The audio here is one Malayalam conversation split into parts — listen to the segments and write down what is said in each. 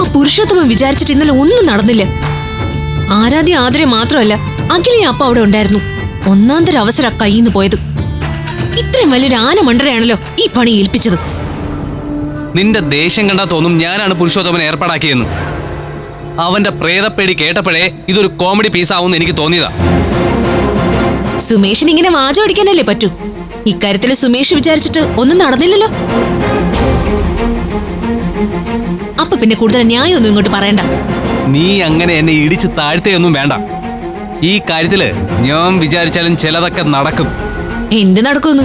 ആ പുരുഷോത്തമൻ വിചാരിച്ചിട്ട് ഇന്നലെ ഒന്നും നടന്നില്ല. ആരാധ്യ ആദരെ മാത്രമല്ല അഖിലയും അപ്പ അവിടെ ഉണ്ടായിരുന്നു. ഒന്നാന്തര തരം അവസര കയ്യിൽ നിന്ന് പോയത്. ഇത്രയും വലിയൊരു ആന മണ്ടരയാണല്ലോ ഈ പണി ഏൽപ്പിച്ചത്. നിന്റെ ദേഷ്യം കണ്ടാ തോന്നും ഞാനാണ് പുരുഷോത്തമൻ ഏർപ്പാടാക്കിയെന്ന്. അവന്റെ പ്രേതപ്പേടി കേട്ടപ്പോഴേ ഇതൊരു കോമഡി പീസ് ആവുമെന്ന് എനിക്ക് തോന്നിയതാ. സുമേഷിന് ഇങ്ങനെ വാചം അടിക്കാനല്ലേ പറ്റൂ? ഇക്കാര്യത്തിൽ സുമേഷ് വിചാരിച്ചിട്ട് ഒന്നും നടന്നില്ലല്ലോ. അപ്പൊ പിന്നെ കൂടുതൽ ന്യായമൊന്നും ഇങ്ങോട്ട് പറയണ്ട. നീ അങ്ങനെ എന്നെ ഇടിച്ച് താഴ്ത്തയൊന്നും വേണ്ട. ഈ കാര്യത്തിൽ ഞാൻ വിചാരിച്ചാലും ചിലതൊക്കെ നടക്കും. എന്ത് നടക്കുന്നു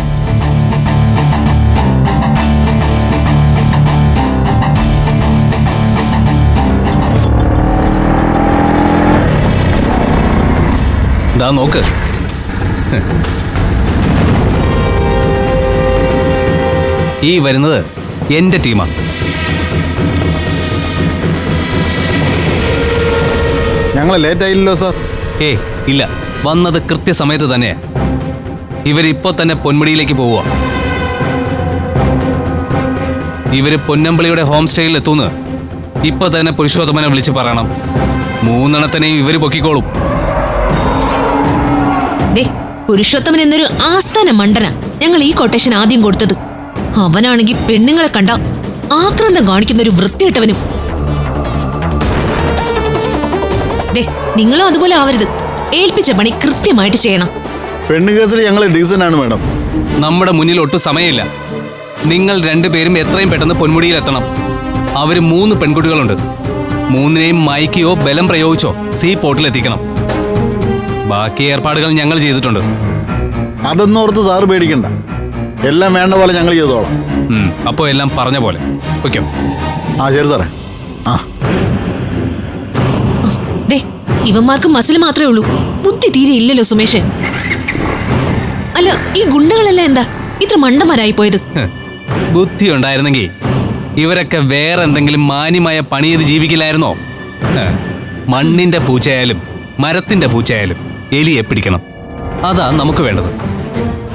ദാ നോക്ക്. ഈ വരുന്നത് എന്റെ ടീമാണ് ഞങ്ങൾ ലേറ്റ് ആയില്ലോ സാർ ഏ ഇല്ല. വന്നത് കൃത്യസമയത്ത് തന്നെ ഇവരിപ്പോ തന്നെ പൊന്മുടിയിലേക്ക് പോവുക ഇവർ പൊന്നമ്പളിയുടെ ഹോം സ്റ്റേയിൽ എത്തുന്നു. ഇപ്പൊ തന്നെ പുരുഷോത്തമനെ വിളിച്ച് പറയണം. മൂന്നെണ്ണത്തിനെയും ഇവർ പൊക്കിക്കോളും. ദേ പുരുഷോത്തമൻ എന്നൊരു ആസ്ഥാന മണ്ടന. ഞങ്ങൾ ഈ കൊട്ടേഷൻ ആദ്യം കൊടുത്തത്. അവനാണെങ്കിൽ പെണ്ണുങ്ങളെ കണ്ട ആക്രാന്തം കാണിക്കുന്ന ഒരു വൃത്തിയിട്ടവനും ദേ നിങ്ങളും അതുപോലെ ആവരുത്. ഏൽപ്പിച്ച പണി കൃത്യമായിട്ട് ചെയ്യണം. പെണ്ണ് കേസിൽ ഞങ്ങൾ ഡീസൻ ആണ് മാഡം. നമ്മുടെ മുന്നിൽ ഒട്ടും സമയമില്ല. നിങ്ങൾ രണ്ടുപേരും എത്രയും പെട്ടെന്ന് പൊന്മുടിയിൽ എത്തണം അവർ മൂന്ന് പെൺകുട്ടികളുണ്ട്. മൂന്നിനെയും മയക്കിയോ ബലം പ്രയോഗിച്ചോ സീ പോർട്ടിൽ എത്തിക്കണം. ബാക്കി ഏർപ്പാടുകൾ ഞങ്ങൾ ചെയ്തിട്ടുണ്ട്. അതൊന്നും ഓർത്ത് സാറ് പേടിക്കണ്ട. എല്ലാം വേണ്ട പോലെ ഞങ്ങൾ ചെയ്തോളാം. അപ്പോൾ അപ്പോ എല്ലാം പറഞ്ഞ പോലെ. ഓക്കെ ആ ശരി സാറേ. ആ. ഇവന്മാർക്ക് മസിൽ മാത്രമേ ഉള്ളൂ. ബുദ്ധി തീരെ ഇല്ലല്ലോ സുമേഷ്. അല്ല ഈ ഗുണ്ടകളെല്ലാം എന്താ? ഇത്ര മണ്ടന്മാരായി പോയത്. ബുദ്ധി ഉണ്ടായിരുന്നെങ്കിൽ ഇവരൊക്കെ വേറെ എന്തെങ്കിലും മാന്യമായ പണി ചെയ്ത് ജീവിക്കില്ലായിരുന്നോ? മണ്ണിന്റെ പൂച്ചയായാലും മരത്തിന്റെ പൂച്ചയായാലും എലിയെ പിടിക്കണം. അതാ നമുക്ക് വേണ്ടത്.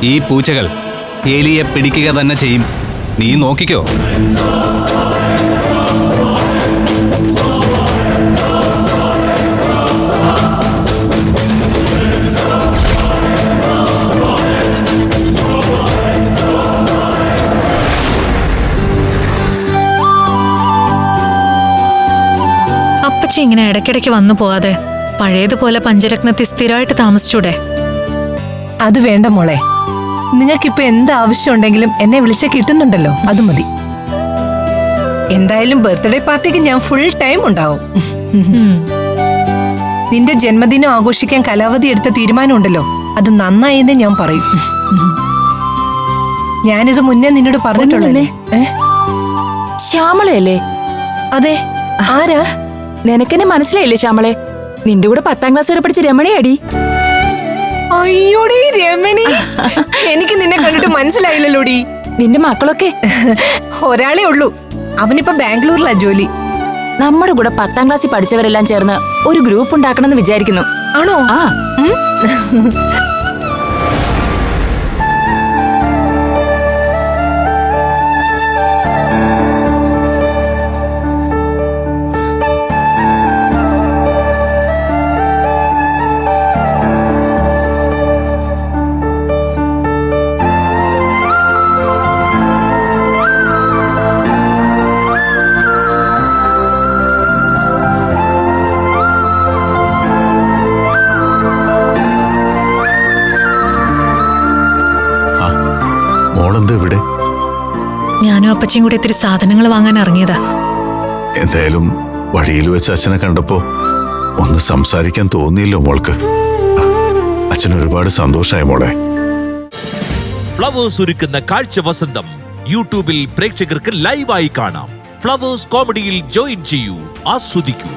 ഈ പൂച്ചകൾ എലിയെ പിടിക്കുക തന്നെ ചെയ്യും. നീ നോക്കിക്കോ. അപ്പച്ചി ഇങ്ങനെ ഇടയ്ക്കിടയ്ക്ക് വന്നു പോവാതെ പഴയതുപോലെ പഞ്ചരത്നത്തിൽ സ്ഥിരമായിട്ട് താമസിച്ചൂടെ? അത് വേണ്ട മോളെ. നിങ്ങൾക്കിപ്പോ എന്ത് ആവശ്യം ഉണ്ടെങ്കിലും എന്നെ വിളിച്ച കിട്ടുന്നുണ്ടല്ലോ. അത് മതി. എന്തായാലും ബർത്ത്ഡേ പാർട്ടിക്ക് ഞാൻ ഫുൾ ടൈം ഉണ്ടാവും. നിന്റെ ജന്മദിനം ആഘോഷിക്കാൻ കലാവധി എടുത്ത തീരുമാനമുണ്ടല്ലോ. അത് നന്നായി എന്ന് ഞാൻ പറയും. ഞാനിത് മുന്നേ നിന്നോട് പറഞ്ഞിട്ടുള്ളേ ശ്യാമളയല്ലേ? അതെ. ആരാ? നിനക്കെന്നെ മനസ്സിലായില്ലേ ശ്യാമളെ? നിന്റെ കൂടെ പത്താം ക്ലാസ് വരെ പഠിച്ച രമണിയടി. അയ്യോടി രമണി. എനിക്ക് നിന്നെ കണ്ടിട്ട് മനസ്സിലായില്ലല്ലോടി. നിന്റെ മക്കളൊക്കെ? ഒരാളേ ഉള്ളൂ. അവനിപ്പോ ബാംഗ്ലൂരിലാ ജോലി. നമ്മുടെ കൂടെ പത്താം ക്ലാസ്സിൽ പഠിച്ചവരെല്ലാം ചേർന്ന് ഒരു ഗ്രൂപ്പ് ഉണ്ടാക്കണമെന്ന് വിചാരിക്കുന്നു. ആണോ? ആ. ആ മോളെന്താ ഇവിടെ? ഞാനും അപ്പച്ചയും കൂടെ ഇത്തിരി സാധനങ്ങൾ വാങ്ങാൻ ഇറങ്ങിയതാ. എന്തായാലും വഴിയിൽ വെച്ച് അച്ഛനെ കണ്ടപ്പോ ഒന്ന് സംസാരിക്കാൻ തോന്നിയില്ലോ മോൾക്ക്. അച്ഛൻ ഒരുപാട് സന്തോഷമായി മോളെ. ഫ്ലവേഴ്സ് ഒരുക്കുന്ന കാഴ്ച വസന്തം യൂട്യൂബിൽ പ്രേക്ഷകർക്ക് ലൈവായി കാണാം. ഫ്ലവേഴ്സ് കോമഡിയിൽ ജോയിൻ ചെയ്യൂ ആസ്വദിക്കൂ.